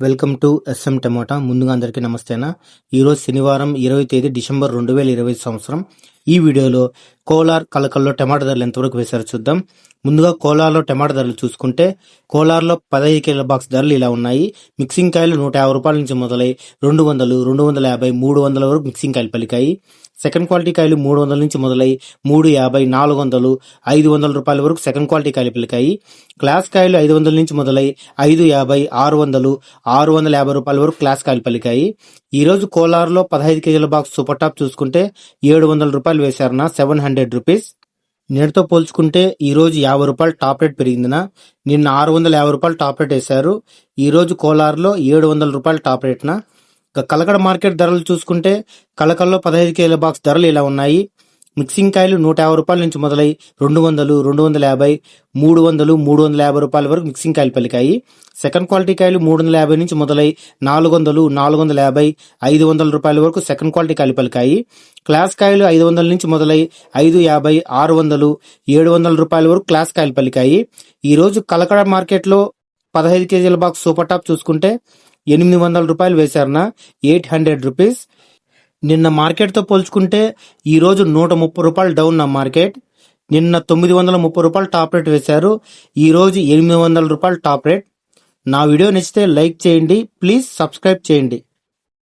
Welcome to S M tomato. ముందుగా అందరికీ నమస్తేనా? ఈరోజు శనివారం ఇరవై తేదీ డిసెంబర్ రెండు వేల ఇరవై సంవత్సరం. ఈ వీడియోలో కోలార్ కలకల్లో టమాటా ధరలు ఎంతవరకు వేశారో చూద్దాం. ముందుగా కోలార్లో టమాటా ధరలు చూసుకుంటే కోలార్లో పదహైదు కేజీల బాక్స్ ధరలు ఇలా ఉన్నాయి. మిక్సింగ్ కాయలు నూట యాభై రూపాయల నుంచి మొదలై రెండు వందలు రెండు వందల యాభై మూడు వందల వరకు మిక్సింగ్ కాయలు పలికాయి. సెకండ్ క్వాలిటీ కాయలు మూడు వందల నుంచి మొదలై మూడు యాభై నాలుగు వందలు ఐదు వందల రూపాయల వరకు సెకండ్ క్వాలిటీ కాయలు పలికాయి. క్లాస్ కాయలు ఐదు వందల నుంచి మొదలై ఐదు యాభై ఆరు వందలు ఆరు వందల యాభై రూపాయల వరకు క్లాస్ కాయలు పలికాయి. ఈరోజు కోలార్లో పదహైదు కేజీల బాక్స్ సూపర్ టాప్ చూసుకుంటే ఏడు వందల రూపాయలు వేశారన్న సెవెన్ హండ్రెడ్ రూపీస్. నేటితో పోల్చుకుంటే ఈరోజు యాభై రూపాయలు టాప్ రేట్ పెరిగిందినా నిన్న ఆరు వందల యాభై రూపాయలు టాప్ రేట్ వేశారు. ఈరోజు కోలార్లో ఏడు వందల రూపాయలు టాప్ రేట్నా. కలకడ మార్కెట్ ధరలు చూసుకుంటే కలకల్లో పదహైదు కేల బాక్స్ ధరలు ఇలా ఉన్నాయి. మిక్సింగ్ కాయలు నూట యాభై రూపాయల నుంచి మొదలై రెండు వందలు రెండు వందల యాభై మూడు వందలు మూడు వందల యాభై రూపాయల వరకు మిక్సింగ్ కాయలు పలికాయి. సెకండ్ క్వాలిటీ కాయలు మూడు వందల యాభై నుంచి మొదలై నాలుగు వందలు నాలుగు వందల యాభై ఐదు వందల రూపాయల వరకు సెకండ్ క్వాలిటీ కాయలు పలికాయి. క్లాస్ కాయలు ఐదు వందల నుంచి మొదలై ఐదు యాభై ఆరు వందలు ఏడు వందల రూపాయల వరకు క్లాస్ కాయలు పలికాయి. ఈరోజు కలకడ మార్కెట్లో పదహైదు కేజీల బాక్స్ సూపర్ టాప్ చూసుకుంటే ఎనిమిది వందల రూపాయలు వేశారన ఎయిట్ హండ్రెడ్ రూపీస్. నిన్న మార్కెట్తో పోల్చుకుంటే ఈరోజు నూట ముప్పై రూపాయలు డౌన్ నా మార్కెట్. నిన్న తొమ్మిది వందల ముప్పై రూపాయలు టాప్ రేట్ వేశారు. ఈరోజు ఎనిమిది వందల రూపాయలు టాప్ రేట్. నా వీడియో నచ్చితే లైక్ చేయండి. ప్లీజ్ సబ్స్క్రైబ్ చేయండి.